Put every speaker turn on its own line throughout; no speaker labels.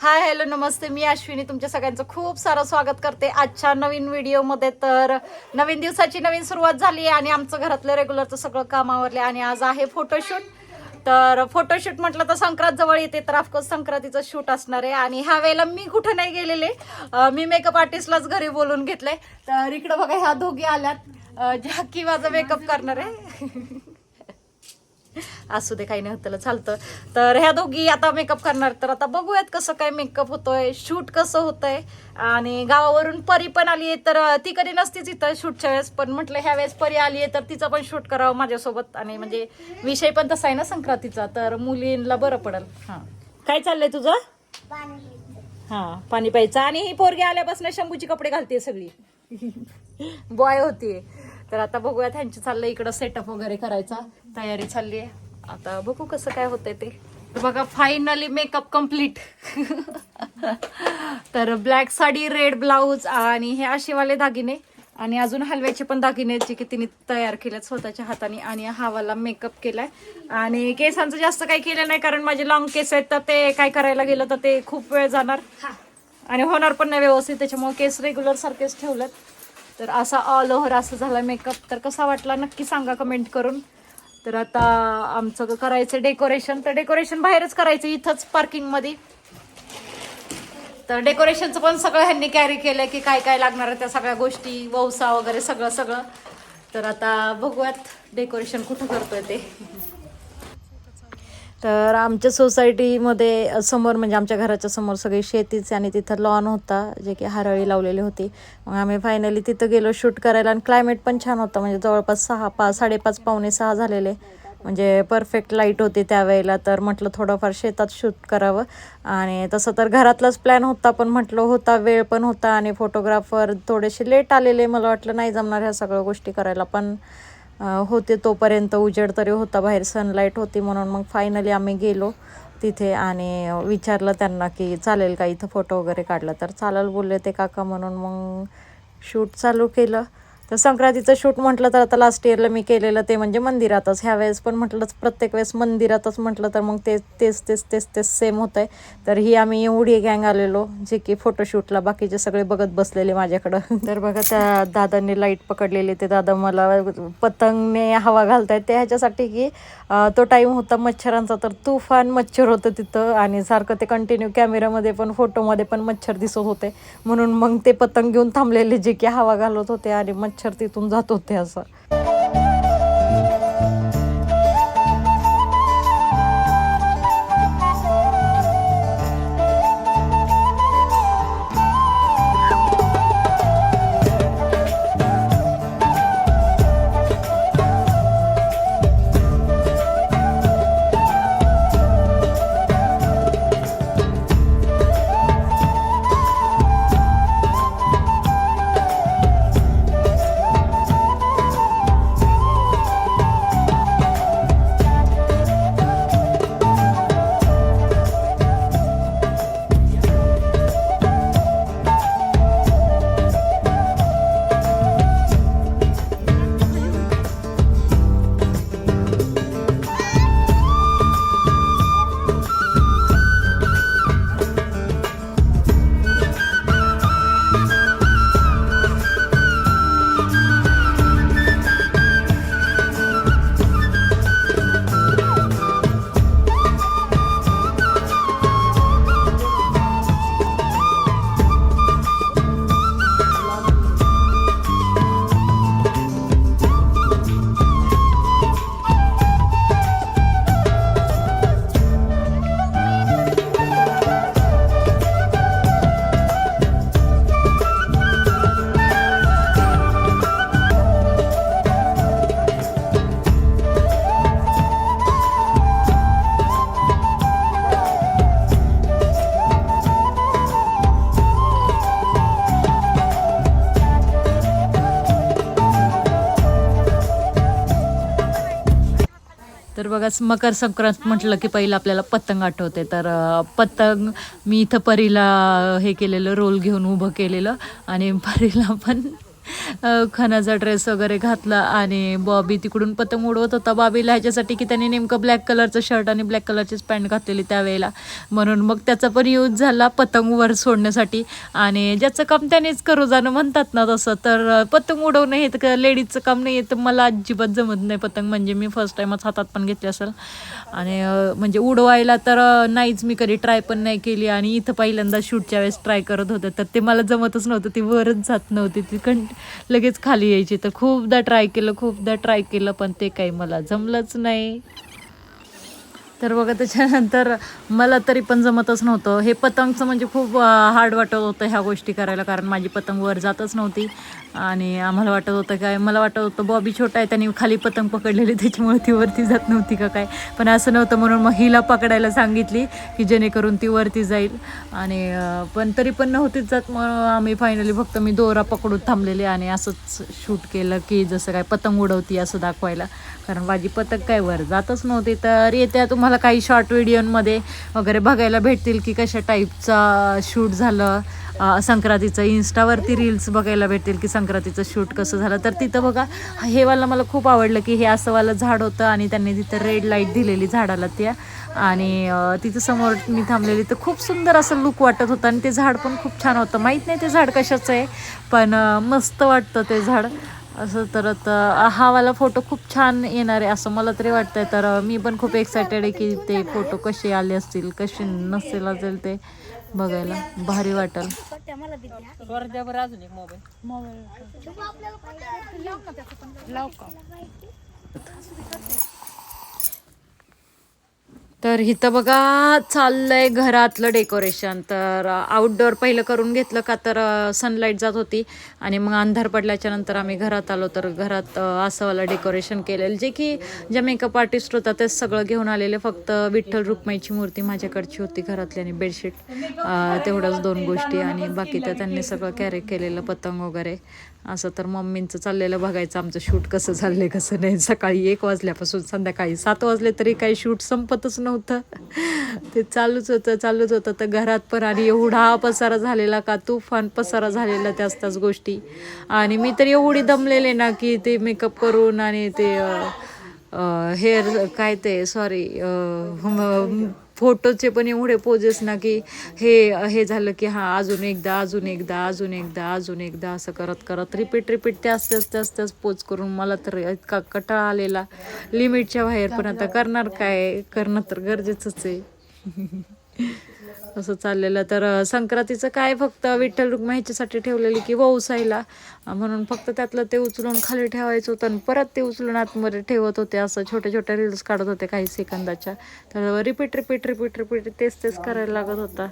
Hi hello नमस्ते. मी अश्विनी. तुमच्या सगळ्यांचं खूप सारं स्वागत करते आजच्या नवीन व्हिडिओमध्ये. तर नवीन दिवसाची नवीन सुरुवात झाली आहे आणि आमचं घरातलं रेग्युलरचं सगळं काम आवरले आणि आज आहे फोटोशूट तर फोटोशूट म्हटलं तर संक्रांत जवळ येते तर ऑफकोर्स संक्रांतीचं शूट असणार आहे. आणि ह्या वेळेला मी कुठं नाही गेलेले. मी मेकअप आर्टिस्टलाच घरी बोलून घेतलंय. तर इकडं बघा ह्या दोघी आल्यात. अं, माझा मेकअप करणार आहे. असू दे काही नाही होतं चालतं. तर ह्या दोघी आता मेकअप करणार. तर आता बघूयात कसं काय मेकअप होतोय शूट कसं होतंय. आणि गावावरून परी पण आली आहे तर ती कधी नसतीच इथं शूटच्या वेळेस. पण म्हटलं ह्या वेळेस परी आली आहे तर तिचं पण शूट करावं माझ्यासोबत. आणि म्हणजे विषय पण तसा आहे ना संक्रांतीचा. तर मुलींना बरं पडेल. हां. काय चाललंय तुझं? हां पाणी प्यायचं आणि ही पोरगी आल्यापासून शंभूची कपडे घालते सगळी. बॉय होतीये. तर आता बघूया त्यांचं चाललंय इकडं सेटअप वगैरे करायचा. तयारी चालली आहे. आता बघू कसं काय होतंय ते. तर बघा फायनली मेकअप कंप्लीट तर ब्लॅक साडी रेड ब्लाऊज आणि हे अशीवाले दागिने. आणि अजून हलव्याचे पण दागिने जे की तिने तयार केलेत स्वतःच्या हाताने आणि हा वाला मेकअप केलाय. आणि केसांचं जास्त काही केलं नाही कारण माझे लॉंग केस आहेत तर ते काय करायला गेलं तर ते खूप वेळ जाणार. आणि होणार पण नाही व्यवस्थित त्याच्यामुळे केस रेग्युलर सारखेच ठेवलेत. तर असा ऑल ओव्हर असं झाला मेकअप तर कसा वाटला नक्की सांगा कमेंट करून. तर आता आमचं करायचं डेकोरेशन तर डेकोरेशन बाहेरच करायचं इथंच पार्किंगमध्ये तर डेकोरेशनचं पण सगळं ह्यांनी कॅरी केलं की काय काय लागणार आहे त्या सगळ्या गोष्टी वौसा वगैरे सगळं सगळं. तर आता बघूयात डेकोरेशन कुठं करतोय ते. तर आमच्या सोसायटीमध्ये समोर म्हणजे आमच्या घराच्या समोर सगळी शेतीच आणि तिथं लॉन होता जे की हरळी लावलेली होती. मग आम्ही फायनली तिथं गेलो शूट करायला आणि क्लायमेट पण छान होतं. म्हणजे जवळपास सहा पाच साडेपाच पावणे सहा झालेले. म्हणजे परफेक्ट लाइट होती त्यावेळेला. तर म्हटलं थोडंफार शेतात शूट करावं. आणि तसं तर घरातलाच प्लॅन होता पण म्हटलं होता वेळ पण होता आणि फोटोग्राफर थोडेसे लेट आलेले. मला वाटलं नाही जमणार ह्या सगळ्या गोष्टी करायला. पण होते तोपर्यंत उजेड तरी होता बाहेर सनलाईट होती म्हणून मग फायनली आम्ही गेलो तिथे आणि विचारलं त्यांना की चालेल का इथं फोटो वगैरे काढला. तर चालेल बोलले ते काका म्हणून मग शूट चालू केलं. तर संक्रांतीचं शूट म्हटलं तर आता लास्ट इयरला मी केलेलं ते म्हणजे मंदिरातच. ह्या वेळेस पण म्हटलंच प्रत्येक वेळेस मंदिरातच म्हटलं तर मग ते तेच तेच तेच तेच सेम होत आहे तर ही आम्ही एवढी गँग आलेलो जे की फोटोशूटला बाकीचे सगळे बघत बसलेले माझ्याकडं. तर बघा त्या दादांनी लाइट पकडलेली. ते दादा मला पतंगने हवा घालतायत. ते ह्याच्यासाठी की तो टाईम होता मच्छरांचा तर तुफान मच्छर होतं तिथं. आणि सारखं ते कंटिन्यू कॅमेरामध्ये पण फोटोमध्ये पण मच्छर दिसत होते. म्हणून मग ते पतंग घेऊन थांबलेले जे की हवा घालत होते. आणि मच्छर तिथून जात होते असं. तर बघा मकर संक्रांत म्हटलं की पहिलं आपल्याला पतंग आठवते. तर पतंग मी इथं परीला हे केलेलं रोल घेऊन उभं केलेलं आणि परीला पण खनाचा ड्रेस वगैरे घातला आणि बॉबी तिकडून पतंग उडवत होता. बॉबीला ह्याच्यासाठी की त्याने नेमकं ब्लॅक कलरचं शर्ट आणि ब्लॅक कलरचीच पॅन्ट घातलेली त्यावेळेला. म्हणून मग त्याचा पण यूज झाला पतंग वर सोडण्यासाठी. आणि ज्याचं काम त्यानेच करू जाणं म्हणतात ना तसं. तर पतंग उडवणं हे तर लेडीजचं काम नाही आहे तर मला अजिबात जमत नाही पतंग. म्हणजे मी फर्स्ट टाईमच हातात पण घेतली असेल. आणि म्हणजे उडवायला तर नाहीच मी कधी ट्राय पण नाही केली. आणि इथं पहिल्यांदा शूटच्या वेळेस ट्राय करत होते. तर ते मला जमतच नव्हतं. ती वरच जात नव्हती. ती कं लगेच खाली यायची. तर खूपदा ट्राय केलं खूपदा ट्राय केलं पण ते काही मला जमलंच नाही. तर बघा त्याच्यानंतर मला तरी पण जमतच नव्हतं. हे पतंगचं म्हणजे खूप हार्ड वाटत होतं ह्या गोष्टी करायला कारण माझी पतंग वर जातच नव्हती. आणि आम्हाला वाटत होतं काय मला वाटत होतं बॉबी छोटा आहे त्याने खाली पतंग पकडलेली त्याच्यामुळे ती वरती जात नव्हती का काय. पण असं नव्हतं म्हणून मग हिला पकडायला सांगितली की जेणेकरून ती वरती जाईल. आणि पण तरी पण नव्हतीच जात मग आम्ही फायनली फक्त मी दोरा पकडून थांबलेले आणि असंच शूट केलं की जसं काय पतंग उडवती असं दाखवायला. कारण माझी पतंग काय वर जातच नव्हती. तर येत्या तुम्हाला काही शॉर्ट व्हिडिओमध्ये वगैरे बघायला भेटतील की कशा टाईपचा शूट झालं संक्रांतीचं इन्स्टावरती रील्स बघायला भेटतील की संक्रांतीचं शूट कसं झालं. तर तिथं बघा हे वाला मला खूप आवडलं की हे असं वालं झाड होतं आणि त्यांनी तिथं रेड लाइट दिलेली झाडाला त्या. आणि तिथं समोर मी थांबलेली. तर खूप सुंदर असं लुक वाटत होतं आणि ते झाड पण खूप छान होतं. माहीत नाही ते झाड कशाचं आहे पण मस्त वाटतं ते झाड. असं तर हा वाला फोटो खूप छान येणार आहे असं मला तरी वाटतंय. तर मी पण खूप एक्सायटेड आहे की ते फोटो कसे आले असतील कसे नसेल असेल ते बघायला. भारी वाटेल. त्या मला दिली अजून एक मोबाईल मोबाईल लाव का? तर इथं बघा चाललंय घरातलं डेकोरेशन तर आउटडोअर पहिलं करून घेतलं का तर सनलाईट जात होती. आणि मग अंधार पडल्याच्या नंतर आम्ही घरात आलो तर घरात असंवाला डेकोरेशन केलेलं. जे की ज्या मेकअप आर्टिस्ट होता तेच सगळं घेऊन आलेले. फक्त विठ्ठल रुक्माईची मूर्ती माझ्याकडची होती घरातली आणि बेडशीट तेवढ्याच दोन गोष्टी आणि बाकी त्या त्यांनी सगळं कॅरी केलेलं पतंग वगैरे. असं तर मम्मींचं चाललेलं बघायचं आमचं शूट कसं चाललंय कसं नाही. सकाळी एक वाजल्यापासून संध्याकाळी सात वाजले तरी काही शूट संपतच नव्हतं ते चालूच होतं चालूच होतं. तर घरात पण आणि एवढा पसारा झालेला का तुफान पसारा झालेला त्याच त्याच गोष्टी. आणि मी तर एवढी दमलेले ना की ते मेकअप करून आणि ते हेअर काय ते सॉरी फोटोचे पण एवढे पोजेस ना की हे हे झालं की हां अजून एकदा अजून एकदा अजून एकदा अजून एकदा असं करत करत रिपीट रिपीट त्याच त्याच त्याच त्याच पोज करून मला तर इतका कटाळा आलेला. लिमिटच्या बाहेर पण आता करणार काय? करणं तर गरजेचंच आहे. असं चाललेलं. तर संक्रांतीचं काय फक्त विठ्ठल रुक्मा ह्याच्यासाठी ठेवलेली की वऊसाईला म्हणून फक्त त्यातलं ते उचलून खाली ठेवायचं होतं आणि परत ते उचलून आतमध्ये ठेवत होते असं छोट्या छोट्या रील्स काढत होते काही सेकंदाच्या. तर रिपीट रिपीट रिपीट रिपीट तेच तेच करायला लागत होता.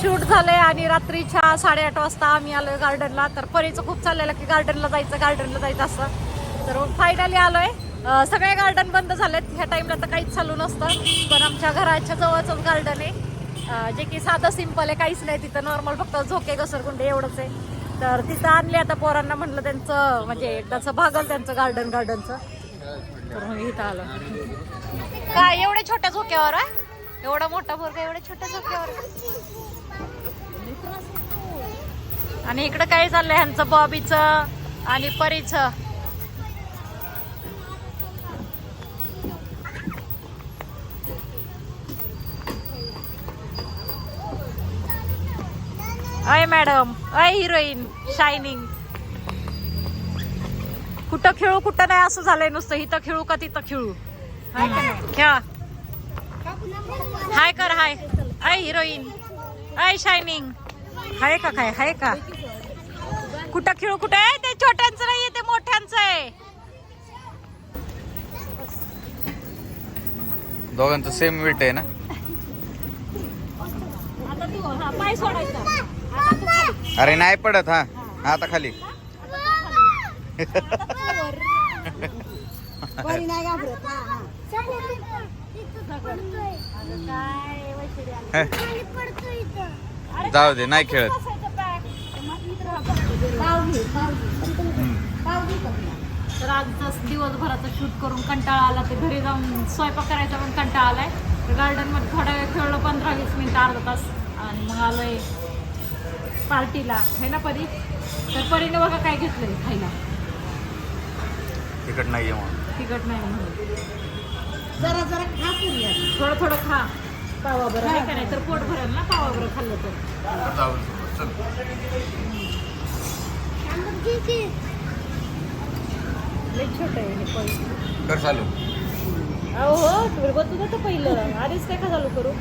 शूट झालंय आणि रात्रीच्या साडेआठ वाजता आम्ही आलोय गार्डनला तर परीचं खूप चाललेलं की गार्डनला जायचं गार्डनला जायचं असं. तर फायनली आलोय. सगळे गार्डन बंद झालेत. ह्या टाइमला तर काहीच चालू नसतं. पण आमच्या घराच्या जवळच गार्डन आहे. जे की साधं सिंपल आहे काहीच नाही. तिथं नॉर्मल फक्त झोके घसरगुंडे एवढंच आहे. तर तिथं आणले आता पोरांना म्हणलं त्यांचं म्हणजे एकदाचं भागल त्यांचं गार्डन गार्डनचं तर मग इथं आलं. काय एवढ्या छोट्या झोक्यावर आहे एवढा मोठा पोरगा एवढ्या छोट्या झोक्यावर? आणि इकडं काय चाललंय ह्यांचं बॉबीचं आणि परीचं? अय मॅडम अय हिरोईन शायनिंग कुठं खेळू कुठं नाही असं झालंय नुसतं. इथं खेळू का तिथं खेळू? हाय खेळा. हाय कर हाय. अय हिरोईन अय शायनिंग हाय का काय? हाय का? कुठं खेळू कुठं? आहे ते छोट्यांचं नाही ते मोठ्यांचं आहे.
दोघांचं सेम वेट आहे ना?
आता तू हा पाय सोडायचा. आता तू खाली.
अरे नाही पडत हा. हा, आता खाली.
अगं काय वैशिष्ट्य आलं. अरे
जाऊ दे नाही खेळत.
तर आजचा दिवसभराचा शूट करून कंटाळा आला ते घरी जाऊन स्वयंपाक करायचा पण कंटाळा आलाय. तर गार्डनमध्ये थोडा वेळ खेळलो पंधरा वीस मिनिटं अर्धा तास. आणि मग आलोय पार्टीला. है ना परी? तर परीने बघा काय घेतलंय खायला.
नाहीये म्हणून.
तिखट नाही म्हणून.
जरा जरा खा पुऱ्या
थोडं थोडं खा. पावा बरं नाही? तर पोट भरेल ना पावा बरं खाल्लं तर
जाऊ चल
लई छोटं आहे हे परी
कर चालू.
अहो हो बघू तर पहिलं. आधीच काय का चालू करू?